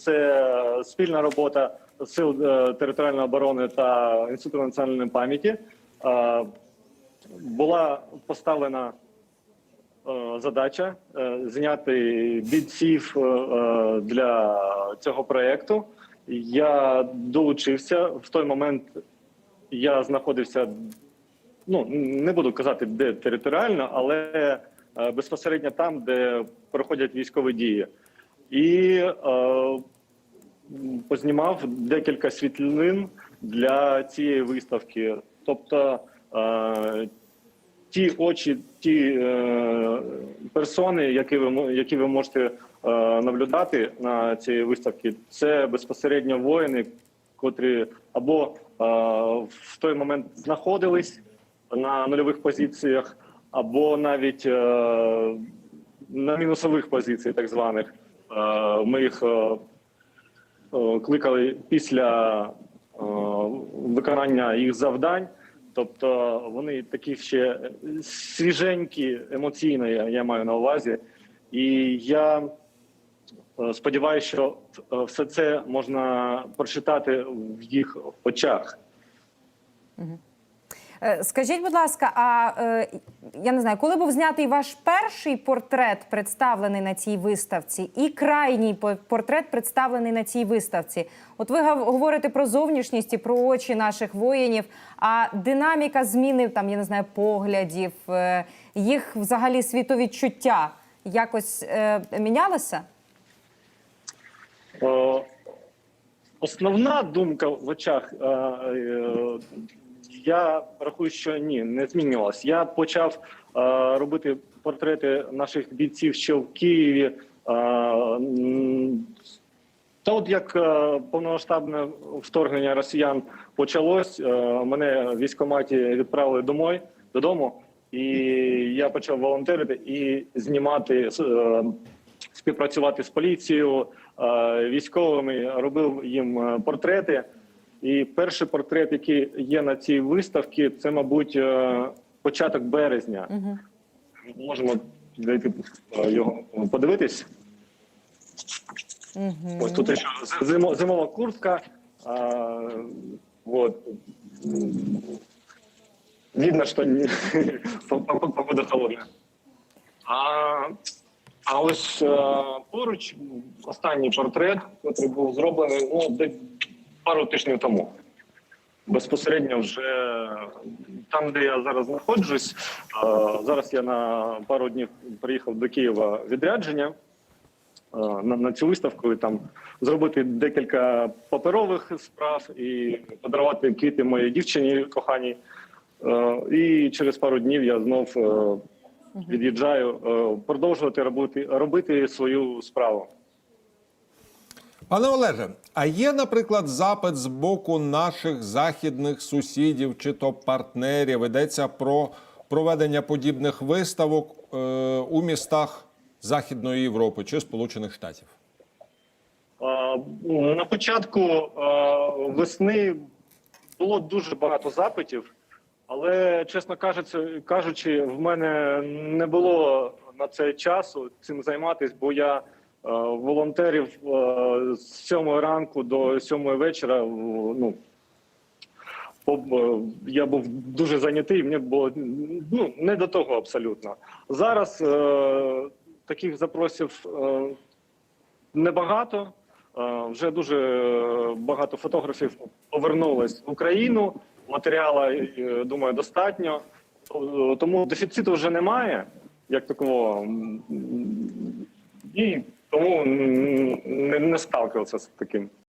Це спільна робота сил е, територіальної оборони та інституту національної пам'яті. Е, Була поставлена е, задача зняти бійців для цього проєкту. Я долучився в той момент. Я знаходився ну не буду казати, де територіально, але безпосередньо там, де проходять військові дії, і е, познімав декілька світлин для цієї виставки. Тобто е, ті очі, ті е, персони, які ви які ви можете е, наблюдати на цій виставці, це безпосередньо воїни, котрі або е, в той момент знаходились на нульових позиціях, або навіть е, на мінусових позиціях, так званих. Е, ми їх е, е, кликали після виконання їх завдань. Тобто вони такі ще свіженькі, емоційно, я, маю на увазі. І я сподіваюся, що все це можна прочитати в їх очах. Е, Скажіть, будь ласка, а е, я не знаю, коли був знятий ваш перший портрет, представлений на цій виставці, і крайній портрет, представлений на цій виставці? От ви говорите про зовнішність і про очі наших воїнів. А динаміка зміни там, я не знаю, поглядів, е, їх взагалі світовідчуття якось е, мінялося? Е, Основна думка в очах, е, е, я рахую, що ні, не змінювалась. Я почав е, робити портрети наших бійців ще в Києві. Е, Та от як е, повномасштабне вторгнення росіян почалось, е, мене в військкоматі відправили домой, додому, і я почав волонтерити і знімати, співпрацювати з поліцією, військовими, робив їм портрети. І перший портрет, який є на цій виставці, це, мабуть, е, початок березня. Угу. Можемо зайти е, його подивитись. Угу. Ось тут ще зимо, зимова куртка. А, вот. Видно, не- погода холодная. А, а ось е, поруч останній портрет, який був зроблений ну, пару тижнів тому. Безпосередньо вже там, де я зараз знаходжусь. е, Зараз я на пару днів приїхав до Києва відрядження е, на, на цю виставку і там зробити декілька паперових справ і подарувати квіти моїй дівчині коханій. Е, І через пару днів я знов від'їжджаю продовжувати робити, робити свою справу. Пане Олеже, а є, наприклад, запит з боку наших західних сусідів чи то партнерів, йдеться про проведення подібних виставок е, у містах Західної Європи чи Сполучених Штатів? Е, На початку весни було дуже багато запитів, але, чесно кажучи, в мене не було на це часу цим займатися, бо я волонтерів е, з 7 ранку до 7 вечора. Ну, е, я був дуже зайнятий, мені було ну, не до того абсолютно. Зараз е, таких запросів е, небагато. Е, Вже дуже багато фотографів повернулись в Україну. Матеріалу, е, думаю, достатньо. Е, Тому дефіциту вже немає, як такого. І тому не, не сталкивався з таким.